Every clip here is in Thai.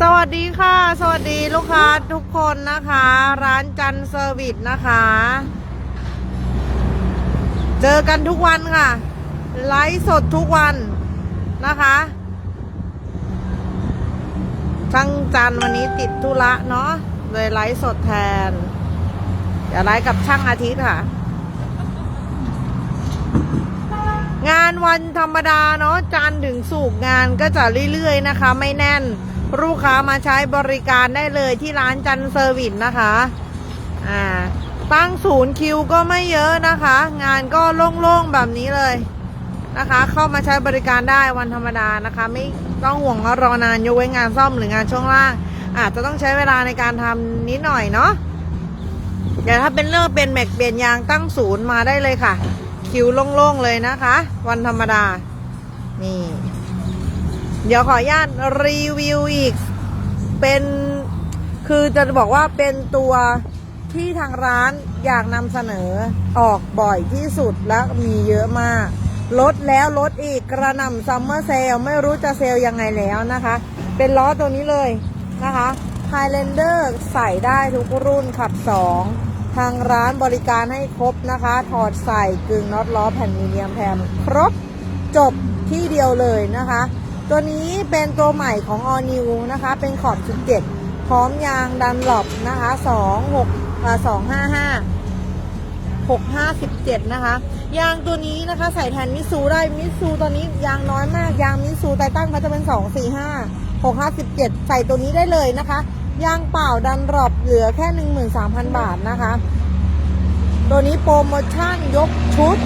สวัสดีค่ะ สวัสดีลูกค้าทุกคนนะคะ ร้านจันเซอร์วิสนะคะ เจอกันทุกวันค่ะ ไลฟ์สดทุกวันนะคะช่างจันวันนี้ติดธุระเนาะเลยไลฟ์สดแทน เดี๋ยวไลฟ์กับช่างอาทิตย์ค่ะ งานวันธรรมดาเนาะจันถึงสุกงานก็จะเรื่อยๆนะคะ ไม่แน่น ลูกค้ามาใช้บริการได้เลยที่ร้านจันเซอร์วิสนะคะอ่าตั้งศูนย์คิวก็ไม่เยอะนะคะ งานก็โล่งๆแบบนี้เลยนะคะ เข้ามาใช้บริการได้วันธรรมดานะคะ ไม่ต้องห่วงว่ารอนานยกเว้นงานซ่อมหรืองานช่วงล่าง อาจจะต้องใช้เวลาในการทำนิดหน่อยเนาะแต่ถ้าเป็นเรื่องเป็นแม็กเปลี่ยนยางตั้งศูนย์มาได้เลยค่ะ คิวโล่งๆเลยนะคะ วันธรรมดานี่ เดี๋ยวขออนุญาตรีวิวอีก เป็นคือจะบอกว่าเป็นตัวที่ทางร้านอยากนำเสนอออกบ่อยที่สุดและมีเยอะมากลดแล้วลดอีกกระนำซัมเมอร์เซลไม่รู้จะเซลยังไงแล้วนะคะ เป็นล้อตัวนี้เลยนะคะ Highlander ใส่ได้ทุกรุ่นขับ 2 ทางร้านบริการให้ครบนะคะ ถอดใส่กึ่งน็อตล้อแผ่นมีเนียมแพมครบจบที่เดียวเลยนะคะ ตัวนี้เป็นตัวใหม่ของ All New นะคะ เป็นขอบ 17 พร้อมยางดันหลบนะคะ2 6อ่า255 657 นะคะ ยางตัวนี้นะคะใส่แทนมิซูได้ มิซูตอนนี้ยางน้อยมาก ยางมิซูไตตันเขาจะเป็น 245 657 ใส่ตัวนี้ได้เลยนะคะ ยางเปล่าดันหลบเหลือแค่ 13,000 บาทนะคะ ตัวนี้โปรโมชั่นยกชุด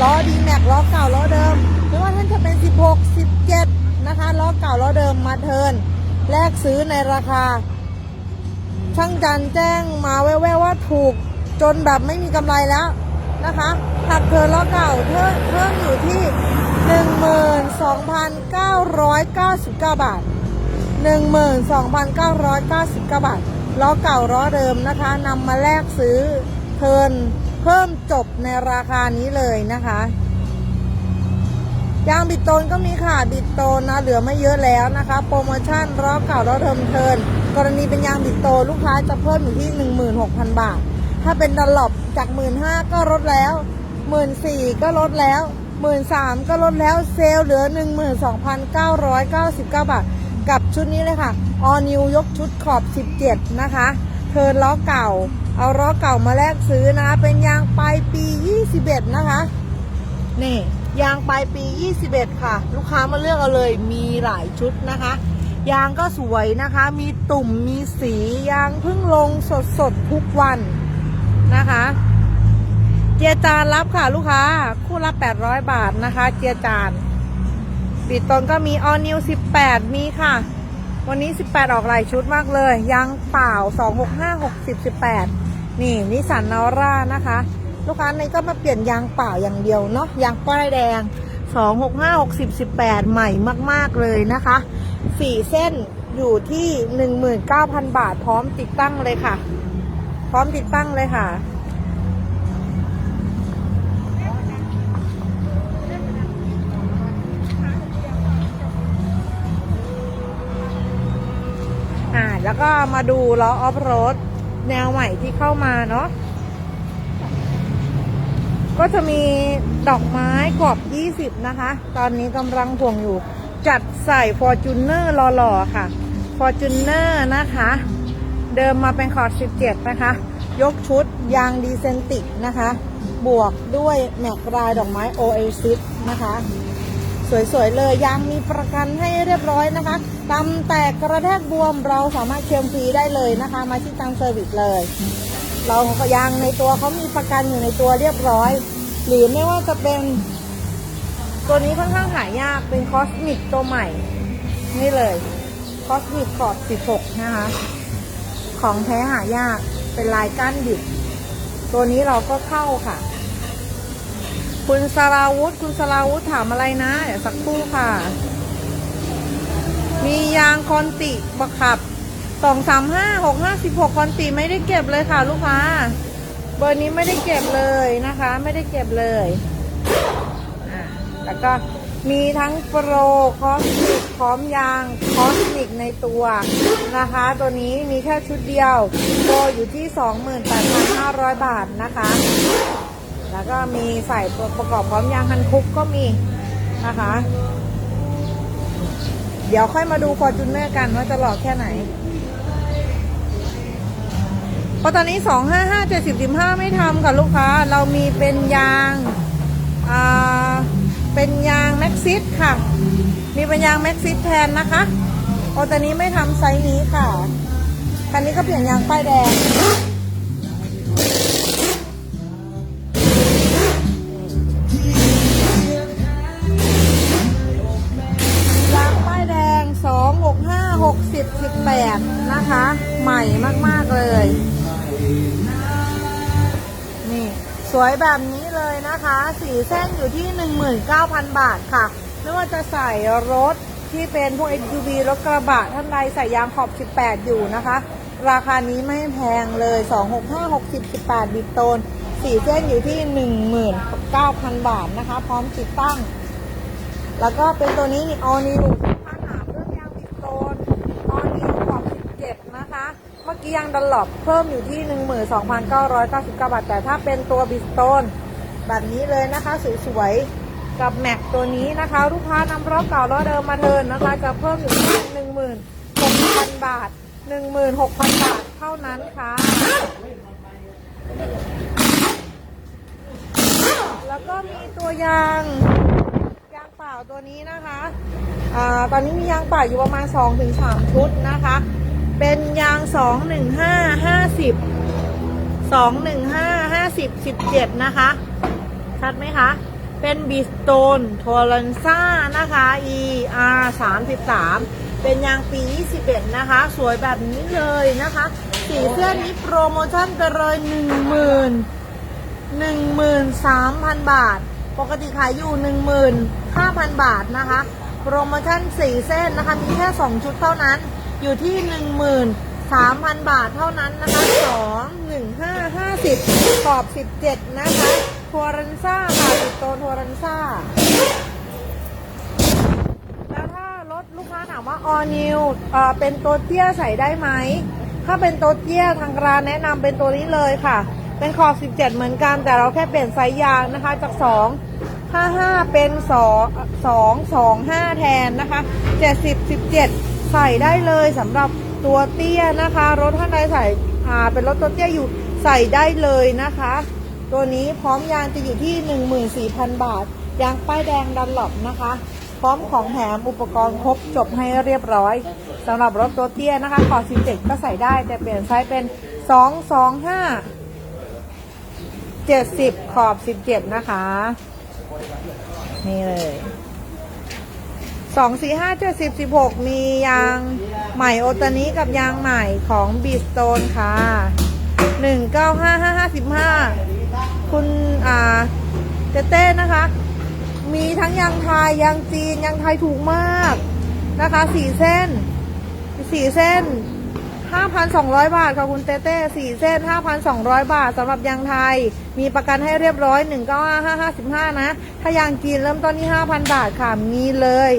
ล้อดีแม็กล้อเก่าล้อเดิม ไม่ว่าท่านจะเป็น 16 17 นะคะล้อเก่าล้อเดิมมาเทิร์นแลกซื้อในราคา ช่างจันแจ้งมาแว่วๆว่าถูกจนแบบไม่มีกำไรแล้วนะคะหักเทิร์นล้อเก่าเพิ่มเพิ่มอยู่ที่ 12,999 บาท 12,999 บาทล้อเก่าล้อเดิมนะคะนำมาแลกซื้อเทิร์นเพิ่มจบในราคานี้เลยนะคะ ยางบิดโตนก็มีค่ะบิดโตนนะเหลือไม่เยอะแล้วนะคะ โปรโมชั่นล้อเก่าล้อเดิมเทิร์นกรณีเป็นยางบิดโตนลูกค้าจะเพิ่มอยู่ที่ 16,000 บาท ถ้าเป็นดันหลบจาก15,000ก็ลดแล้ว14,000ก็ลดแล้ว13,000ก็ลดแล้วเซลล์เหลือ 12,999 บาท กับชุดนี้เลยค่ะ All New ยกชุดขอบ 17 นะคะเทิร์นล้อเก่า เอาล้อเก่ามาแลกซื้อนะคะเป็นยางปลายปี 21 นะคะนี่ ยางปลายปี 21 ค่ะ ลูกค้ามาเลือกเอาเลยมีหลายชุดนะคะ ยางก็สวยนะคะ มีตุ่มมีสียางเพิ่งลงสดสดๆทุกวันนะคะ เจียจานรับค่ะลูกค้า คู่ละ800 บาทนะคะ เจียจานปีตนก็มีออนิว 18 มีค่ะ วันนี้ 18 ออกหลายชุดมากเลย ยางเปล่า 265 60 18 นี่นิสันนาวร่านะคะ ลูกค้าในก็มาเปลี่ยนยางเปล่าอย่างเดียวเนาะยางป้ายแดง 265 60 18 ใหม่มากๆเลยนะคะ 4 เส้นอยู่ที่ 19,000 บาทพร้อมติดตั้งเลยค่ะ พร้อมติดตั้งเลยค่ะอ่าแล้วก็มาดูล้อออฟโรดแนวใหม่ที่เข้ามาเนาะ ก็จะมีดอกไม้กรอบ 20 นะคะ ตอนนี้กำลังห่วงอยู่ จัดใส่ f o r t u n e r หล่อๆค่ะ f o r t u n e r นะคะ เดิมมาเป็นคอร์ด17 นะคะ ยกชุดยางดีเซนติกนะคะ บวกด้วยแมกรายดอกไม้ Oasis นะคะ สวยๆเลยยางมีประกันให้เรียบร้อยนะคะตำแตกกระแทกบวมเราสามารถเคลมฟรีได้เลยนะคะ มาที่ตังเซอร์วิสเลย เรายางในตัวเขามีประกันอยู่ในตัวเรียบร้อย หรือไม่ว่าจะเป็นตัวนี้ค่อนข้างหายากเป็นคอสมิกตัวใหม่ นี่เลยคอสมิกขอบ16 นะคะ ของแท้หายากเป็นลายก้านดิบ ตัวนี้เราก็เข้าค่ะ คุณสราวุธ คุณสราวุธถามอะไรนะเดี๋ยวสักครู่ค่ะ มียางคอนติบักขับ สองสามห้าหกห้าสิบหกคอนติไม่ได้เก็บเลยค่ะลูกค้า เบอร์นี้ไม่ได้เก็บเลยนะคะ ไม่ได้เก็บเลยอ่าแล้วก็มีทั้งโปรคอสมิกพร้อมยางคอสมิกในตัวนะคะ ตัวนี้มีแค่ชุดเดียวโปรอยู่ที่ 28,500 บาทนะคะ แล้วก็มีใส่ตัวประกอบพร้อมยางฮันคุกก็มีนะคะ เดี๋ยวค่อยมาดูฟอร์จูเนอร์กันว่าจะหลอกแค่ไหน เพราะตอนนี้255 70 15ไม่ทำค่ะลูกค้า เรามีเป็นยางอ่าเป็นยางแม็กซิสค่ะ มีเป็นยางแม็กซิสแทนนะคะโอตอนนี้ไม่ทำไซส์นี้ค่ะคันนี้ก็เปลี่ยนยางป้ายแดงยางป้ายแดง2 6 5 60 18 นะคะ ใหม่มาก ๆ เลย นี่สวยแบบนี้เลยนะคะ สีเส้นอยู่ที่ 19,000 บาทค่ะ ไม่ว่าจะใส่รถที่เป็นพวก SUV รถกระบะท่านใดใส่ยางขอบ 18 อยู่นะคะ ราคานี้ไม่แพงเลย 265 60 18 บิตโตนสีเส้นอยู่ที่ 19,000 บาทนะคะ พร้อมติดตั้ง แล้วก็เป็นตัวนี้นี่ออนิวผ้าหนาเรื่องยางบิดโตนออนิวขอบ 17 นะคะ มื่อกี้ยางดันหลบเพิ่มอยู่ที่ 12,999 บาท แต่ถ้าเป็นตัวบิดโตนแบบนี้เลยนะคะสวยๆกับแม็กตัวนี้นะคะ ลูกค้านำรอบเก่ารอเดิมมาเทินนะคะ จะเพิ่มอยู่ที่16,000 บาท 16,000 บาทเท่านั้นค่ะ แล้วก็มีตัวยางยางเปล่าตัวนี้นะคะอ่าตอนนี้มียางเปล่าอยู่ประมาณ 2-3 ชุดนะคะ เป็นยาง215 50 215 50 17นะคะ ชัดไหมคะ เป็นบิสโตนโทลันซ่านะคะ ER 33เป็นยางปี21นะคะ สวยแบบนี้เลยนะคะ สีเสื้อนี้โปรโมชั่นไปเลย10,000 13,000 บาท ปกติขายอยู่ 15,000 บาทนะคะ โปรโมชั่น 4 เส้นนะคะ มีแค่ 2 ชุดเท่านั้น อยู่ที่ 13,000 บาทเท่านั้นนะคะ2 1 5 50ขอบ 17 นะคะทัวรันซ่าค่ะติดโตทัวรันซ่า แล้วถ้ารถลูกค้าถามว่า all new เออเป็นตัวเตี้ยใส่ได้ไหม ถ้าเป็นตัวเตี้ยทางร้านแนะนำเป็นตัวนี้เลยค่ะ เป็นขอบ 17 เหมือนกัน แต่เราแค่เปลี่ยนไซส์ยางนะคะ จาก 2 55 เป็น 2 2 2 5 แทนนะคะ 70 17 ใส่ได้เลยสำหรับตัวเตี้ยนะคะ รถท่านใดใส่อ่าเป็นรถตัวเตี้ยอยู่ใส่ได้เลยนะคะ ตัวนี้พร้อมยางจะอยู่ที่ 14,000 บาท ยางป้ายแดงดันหลบนะคะ พร้อมของแถมอุปกรณ์ครบจบให้เรียบร้อยสำหรับรถตัวเตี้ยนะคะขอ17 ก็ใส่ได้ แต่เปลี่ยนไซส์เป็น 225 70 ขอบ 17 นะคะ นี่เลย 2 4 5 7 0 16มียางใหม่โอตานี้กับยางใหม่ของบีสโตนค่ะ195555คุณอ่าเตเต้นะคะ มีทั้งยางไทยยางจีนยางไทยถูกมากนะคะสี่เส้นสี่เส้น5,200บาทค่ะคุณเต้เต้สี่เส้น5,200บาทสำหรับยางไทย มีประกันให้เรียบร้อย195555นะ ถ้ายางจีนเริ่มต้นที่5,000บาทค่ะมีเลย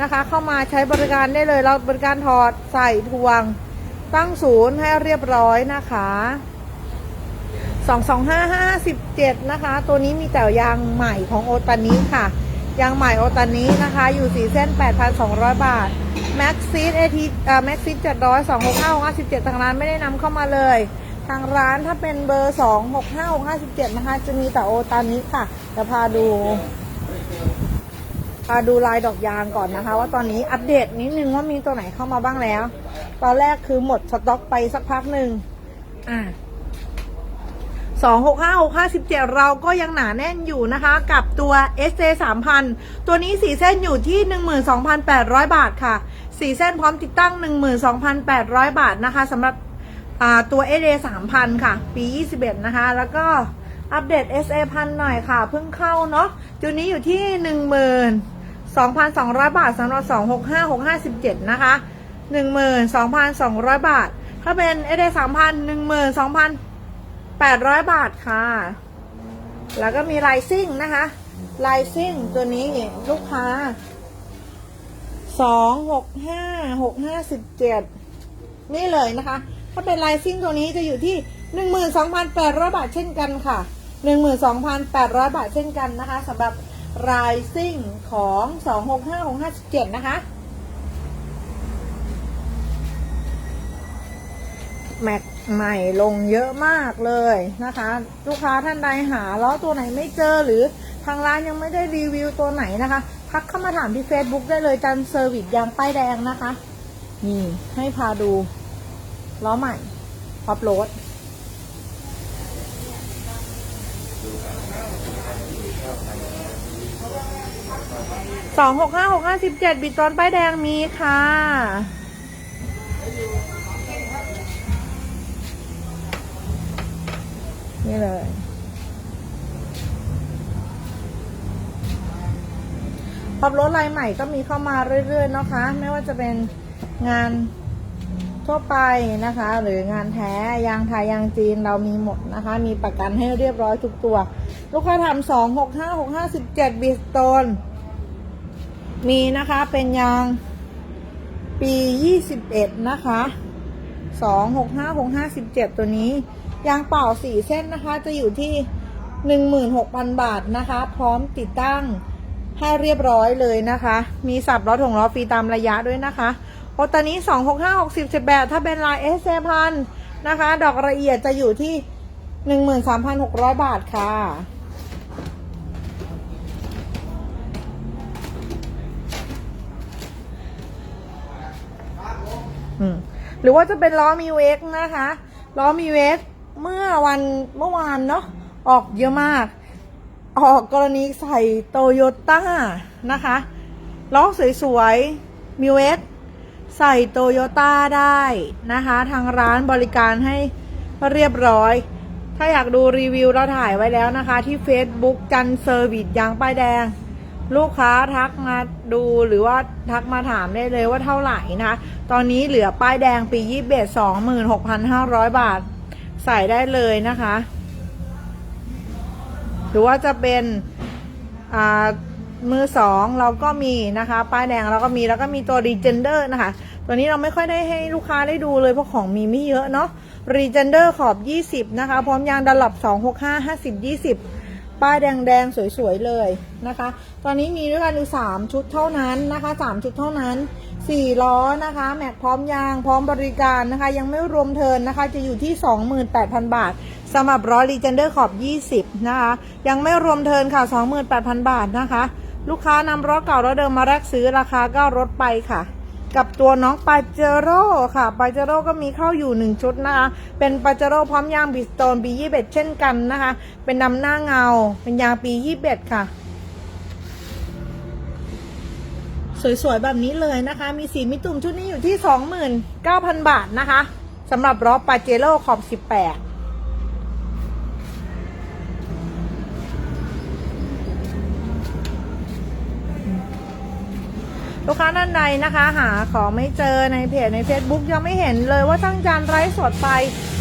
นะคะ เข้ามาใช้บริการได้เลย เราบริการถอดใส่ทวง ตั้งศูนย์ให้เรียบร้อยนะคะ22557นะคะ ตัวนี้มีแต่ยางใหม่ของโอตานิค่ะยางใหม่โอตานินะคะ อยู่สีเส้น 8,200 บาทแม็กซิสเอทีเอ่อแม็กซิส700 265 57ทางร้านไม่ได้นำเข้ามาเลย ทางร้านถ้าเป็นเบอร์265 57นะคะ จะมีแต่โอตานิค่ะจะพาดู พาดูลายดอกยางก่อนนะคะ ว่าตอนนี้อัปเดตนิดนึงว่ามีตัวไหนเข้ามาบ้างแล้ว ตอนแรกคือหมดสต็อกไปสักพักหนึ่งอะสองหกห้าหกห้าสิบเจ็ดเราก็ยังหนาแน่นอยู่นะคะ กับตัว SJ 3,000ตัวนี้สีเส้นอยู่ที่12,800บาทค่ะสีเส้นพร้อมติดตั้ง12,800บาทนะคะสำหรับตัว SJ 3,000ค่ะ ปี21นะคะ แล้วก็อัปเดต SA พันหน่อยค่ะ เพิ่งเข้าเนาะตัวนี้อยู่ที่หนึ่งหมื่น 2,200 บาทสำหรับ 265 657 นะคะ 12,200 บาท ถ้าเป็น SJ 3,000 12,800 บาทค่ะ แล้วก็มีไลซิ่งนะคะ ลายซิ่งตัวนี้ลูกค้าสองหกห้าหกห้าสิบเจ็ดนี่เลยนะคะ ถ้าเป็นลายซิ่งตัวนี้จะอยู่ที่หนึ่งหมื่นสองพันแปดร้อยบาทเช่นกันค่ะหนึ่งหมื่นสองพันแปดร้อยบาทเช่นกันนะคะสำหรับ ลายซิ่งของสองหกห้าหกห้าสิบเจ็ดนะคะ แม็กใหม่ลงเยอะมากเลยนะคะ ลูกค้าท่านใดหาล้อตัวไหนไม่เจอหรือทางร้านยังไม่ได้รีวิวตัวไหนนะคะ ทักเข้ามาถามที่ Facebook ได้เลยจันเซอร์วิสยางป้ายแดงนะคะ นี่ให้พาดูล้อใหม่พอปโรด สองหกห้าหกห้าสิบเจ็ดบิดตอนป้ายแดงมีค่ะ นี่เลย พอบรถลายใหม่ก็มีเข้ามาเรื่อยๆนะคะ ไม่ว่าจะเป็นงานทั่วไปนะคะ หรืองานแท้ยางไทยยางจีนเรามีหมดนะคะ มีประกันให้เรียบร้อยทุกตัว ลูกค้าทำสองหกห้าหกห้าสิบเจ็ดบิสตนมีนะคะเป็นยางปียี่สิบเอ็ดนะคะสองหกห้าหกห้าสิบเจ็ดตัวนี้ ยางเปล่าสี่เส้นนะคะ จะอยู่ที่หนึ่งหมื่นหกพันบาทนะคะ พร้อมติดตั้งให้เรียบร้อยเลยนะคะ มีสับล้อถงล้อฟรีตามระยะด้วยนะคะโอตอนนี้สองหกห้าหกสิบสิบแปดถ้าเป็นลายเอสเซพันนะคะ ดอกละเอียดจะอยู่ที่หนึ่งหมื่นสามพันหกร้อยบาทค่ะ หรือว่าจะเป็นล้อมีเวกนะคะล้อมีเวกเมื่อวันเมื่อวานเนาะออกเยอะมาก ออกกรณีใส่โตโยต้านะคะล้อสวยๆมีเวกใส่โตโยต้าได้นะคะ ทางร้านบริการให้เรียบร้อย ถ้าอยากดูรีวิวเราถ่ายไว้แล้วนะคะ ที่ Facebook จันเซอร์วิสยางป้ายแดง ลูกค้าทักมาดูหรือว่าทักมาถามได้เลยว่าเท่าไหร่นะคะ ตอนนี้เหลือป้ายแดงปียี่สิบเอ็ดสองหมื่นหกพันห้าร้อยบาท ใส่ได้เลยนะคะ หรือว่าจะเป็นอ่ามือสองเราก็มีนะคะ ป้ายแดงเราก็มีแล้วก็มีตัว Regender นะคะ ตัวนี้เราไม่ค่อยได้ให้ลูกค้าได้ดูเลยเพราะของมีไม่เยอะเนาะ Regender ขอบ 20 นะคะ พร้อมยางดันหลับ 265 50 20 ป้ายแดงๆ สวยๆ เลยนะคะ ตอนนี้มีด้วยกันอยู่3ชุดเท่านั้นนะคะ 3 ชุดเท่านั้น 4 ล้อนะคะ แม็กพร้อมยางพร้อมบริการนะคะ ยังไม่รวมเทินนะคะ จะอยู่ที่ 28,000 บาทสำหรับร้อยรีเจนเดอร์ขอบ 20 นะคะ ยังไม่รวมเทินค่ะ 28,000 บาทนะคะ ลูกค้านำรถเก่ารถเดิมมาแลกซื้อราคาก็ลดไปค่ะ กับตัวน้องปาเจโร่ค่ะปาเจโร่ก็มีเข้าอยู่หนึ่งชุดนะคะ เป็นปาเจโร่พร้อมยางบิสโตนปียี่เบ็ดเช่นกันนะคะ เป็นดำหน้าเงา เป็นยางปียี่เบ็ดค่ะ สวยๆ แบบนี้เลยนะคะ มีสีมิตุ่มชุดนี้อยู่ที่ 29,000 บาทนะคะสำหรับล้อปาเจโร่ขอบ 18 ลูกค้าท่านใดนะคะ หาของไม่เจอในเพจใน Facebook ยังไม่เห็นเลยว่าช่างจานไร้สดไป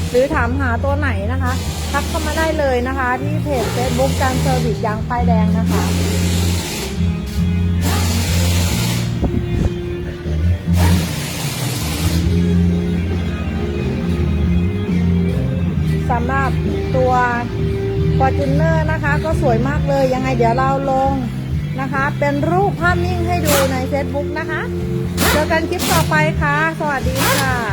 หรือถามหาตัวไหนนะคะ ทักเข้ามาได้เลยนะคะ ที่เพจ Facebook จานเซอร์วิสยางป้ายแดงนะคะสำหรับตัว f o r t u n e r นะคะ ก็สวยมากเลยยังไงเดี๋ยวเราลง นะคะ เป็นรูปภาพนิ่งให้ดูใน Facebook นะคะ เจอกันคลิปต่อไปค่ะ สวัสดีค่ะ